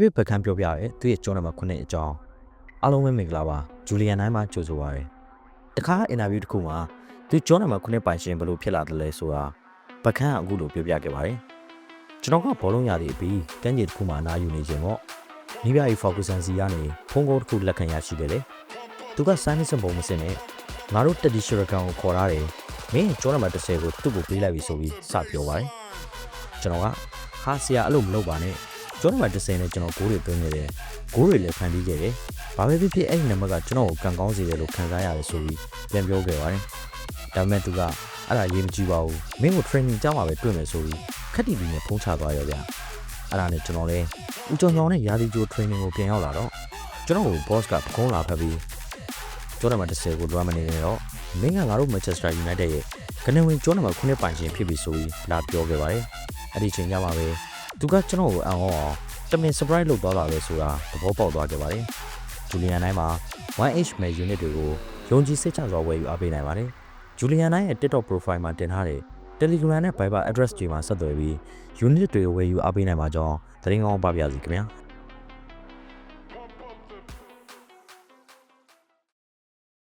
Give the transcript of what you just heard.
ပြပြပကန်းပြောပြရဲသူ့ရဲ့ကျောင်းနံပါတ်9အကြောင်းအားလုံးပဲမင်္ဂလာပါဂျူလီယန်နိုင်မှာကြိုဆိုပါရယ်တခါအင်တာဗျူးတစ်ခုမှာသူကျောင်းနံပါတ်9ပိုင်ရှင်ဘယ်လိုဖြစ်လာတယ်လဲဆိုတာပကန်းကအခုလိုပြောပြခဲ့ပါတယ်ကျွန်တော်ကဘောလုံးရည်အပြီးကန်းကြီးတစ်ခုမှာအနားယူနေခြင်းပေါ့မိဘကြီး focus စီကနေဖုန်းကောတစ်ခုလက်ခံရရှိတယ်လေသူကစိုင်းမစံပုံမစင်နဲ့ငါတို့တက်ဒီရှရကန်ကိုခေါ်ရတယ်မင်းကျောင်းနံပါတ်10ကိုသူ့ကိုပေးလိုက်ပြီဆိုပြီးစပြောပါတယ်ကျွန်တော်ကဟာဆရာအဲ့လိုမလုပ်ပါနဲ့ ကျောင်းနံပါတ်10နဲ့ကျွန်တော်ဂိုးတွေသွင်းနေတယ်ဂိုးတွေလည်းဖန်တီးခဲ့တယ်ဘာပဲဖြစ်ဖြစ်အဲ့ဒီနံပါတ်ကကျွန်တော်ကိုကန်ကောင်းစေတယ်လို့ခံစားရတယ်ဆိုပြီးပြန်ပြောခဲ့ပါတယ်ဒါပေမဲ့သူကအဲ့ဒါရေးမကြည့်ပါဘူးမင်းကို training ကြောင်းမှာပဲတွေ့မယ်ဆိုပြီးခက်တီတီနဲ့ဖုံးချသွားရောဗျအဲ့ဒါနဲ့ကျွန်တော်လည်းဦးကျော်ညောင်နဲ့ရာသီကျိုး training ကိုပြန်ရောက်လာတော့ကျွန်တော်ကို boss ကပကုံးလာဖက်ပြီးကျောင်းနံပါတ်10ကိုလွှမ်းမနေနဲ့တော့မင်းကငါတို့ Manchester United ရဲ့ကနေဝင်ကျောင်းနံပါတ်9ပိုင်ရှင်ဖြစ်ပြီဆိုပြီးလာပြောခဲ့ပါတယ်အဲ့ဒီချိန်ကျမှပဲ သူကကျွန်တော်ကိုအံ့ဩအောင်တမင် surprise လုပ်သွားတာပဲဆိုတာသဘောပေါက်သွားခဲ့ပါတယ်ဂျူလီယန်တိုင်းမှာ 1H Mail unit တွေကိုယုံကြည်စိတ်ချစွာဝယ်ယူအားပေးနိုင်ပါတယ်ဂျူလီယန်တိုင်းရဲ့ TikTok profile မှာတင်ထားတဲ့ Telegram နဲ့ Viber address တွေမှာဆက်သွယ်ပြီး unit တွေကိုဝယ်ယူအားပေးနိုင်ပါကြောင်းသတင်းကောင်းပါပြစီခင်ဗျာ